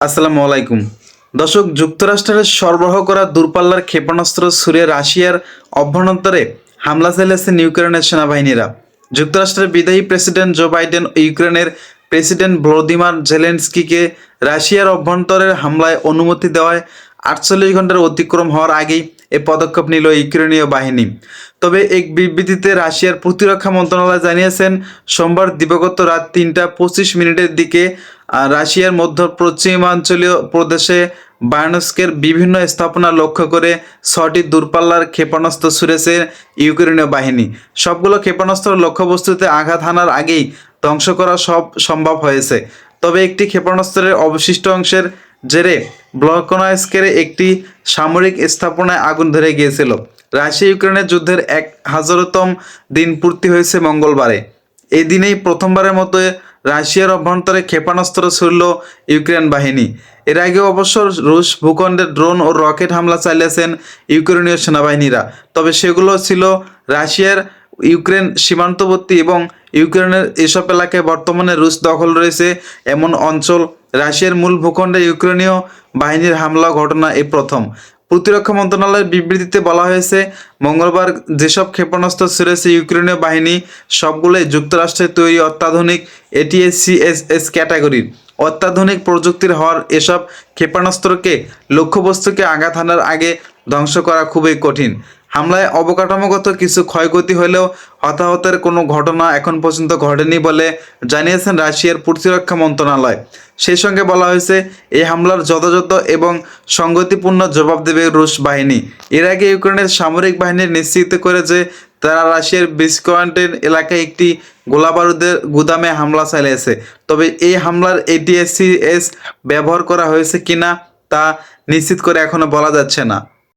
আসসালামু আলাইকুম। দর্শক, যুক্তরাষ্ট্রের সরবরাহ করা দূরপাল্লার ক্ষেপণাস্ত্র সুরে রাশিয়ার অভ্যন্তরে হামলা চালিয়েছে ইউক্রেনের সেনাবাহিনীরা। যুক্তরাষ্ট্রের বিদায়ী প্রেসিডেন্ট জো বাইডেন ইউক্রেনের প্রেসিডেন্ট ভ্লোদিমার জেলেন্সকিকে রাশিয়ার অভ্যন্তরের হামলায় অনুমতি দেওয়ায় আটচল্লিশ ঘণ্টার অতিক্রম হওয়ার আগেই এ পদক্ষেপ নিল ইউক্রেনীয় বাহিনী। তবে এক বিবৃতিতে রাশিয়ার প্রতিরক্ষা মন্ত্রণালয় জানিয়েছেন, সোমবার দিবাগত রাত তিনটা পঁচিশ মিনিটের দিকে রাশিয়ার মধ্য পশ্চিমাঞ্চলীয় প্রদেশে বায়ানস্কের বিভিন্ন স্থাপনা লক্ষ্য করে ছটি দূরপাল্লার ক্ষেপণাস্ত্র ছুড়েছে ইউক্রেনীয় বাহিনী। সবগুলো ক্ষেপণাস্ত্র লক্ষ্যবস্তুতে আঘাত হানার আগেই ধ্বংস করা সব সম্ভব হয়েছে। তবে একটি ক্ষেপণাস্ত্রের অবশিষ্ট অংশের জেরে ব্লকনাস্কের একটি সামরিক স্থাপনায় আগুন ধরে গিয়েছিল। রাশিয়া ইউক্রেনের যুদ্ধের এক হাজারতম দিন পূর্তি হয়েছে মঙ্গলবারে। এই দিনেই প্রথমবারের মতো রাশিয়ার অভ্যন্তরে ক্ষেপণাস্ত্র ছুড়ল ইউক্রেন বাহিনী। এর আগে অবশ্য রুশ ভূখণ্ডে ড্রোন ও রকেট হামলা চালিয়েছেন ইউক্রেনীয় সেনাবাহিনীরা। তবে সেগুলো ছিল রাশিয়ার ইউক্রেন সীমান্তবর্তী এবং ইউক্রেনের এসব এলাকায় বর্তমানে রুশ দখল রয়েছে। এমন অঞ্চল রাশিয়ার মূল ভূখণ্ডে ইউক্রেনীয় বাহিনীর হামলা ঘটনা এই প্রথম। প্রতিরক্ষা মন্ত্রণালয়ের বিবৃতিতে বলা হয়েছে, মঙ্গলবার যেসব ক্ষেপণাস্ত্র ছেড়েছে ইউক্রেনীয় বাহিনী সবগুলোই যুক্তরাষ্ট্রের তৈরি অত্যাধুনিক এটিএসসিএসএস ক্যাটাগরির। অত্যাধুনিক প্রযুক্তির হওয়ার এসব ক্ষেপণাস্ত্রকে, লক্ষ্যবস্তুকে আঘাত হানার আগে ধ্বংস করা খুবই কঠিন। হামলায় অবকাঠামোগত কিছু ক্ষয়ক্ষতি হলেও হতাহতের কোনো ঘটনা এখন পর্যন্ত ঘটেনি বলে জানিয়েছেন রাশিয়ার প্রতিরক্ষা মন্ত্রণালয়। সেই সঙ্গে বলা হয়েছে, এই হামলার যথাযথ এবং সঙ্গতিপূর্ণ জবাব দেবে রুশ বাহিনী। এর আগে ইউক্রেনের সামরিক বাহিনী নিশ্চিত করে যে তারা রাশিয়ার বিস্কোয়ান্টের এলাকায় একটি গোলাবারুদের গুদামে হামলা চালিয়েছে। তবে এই হামলার এটিএসসিএস ব্যবহার করা হয়েছে কিনা তা নিশ্চিত করে এখনও বলা যাচ্ছে না।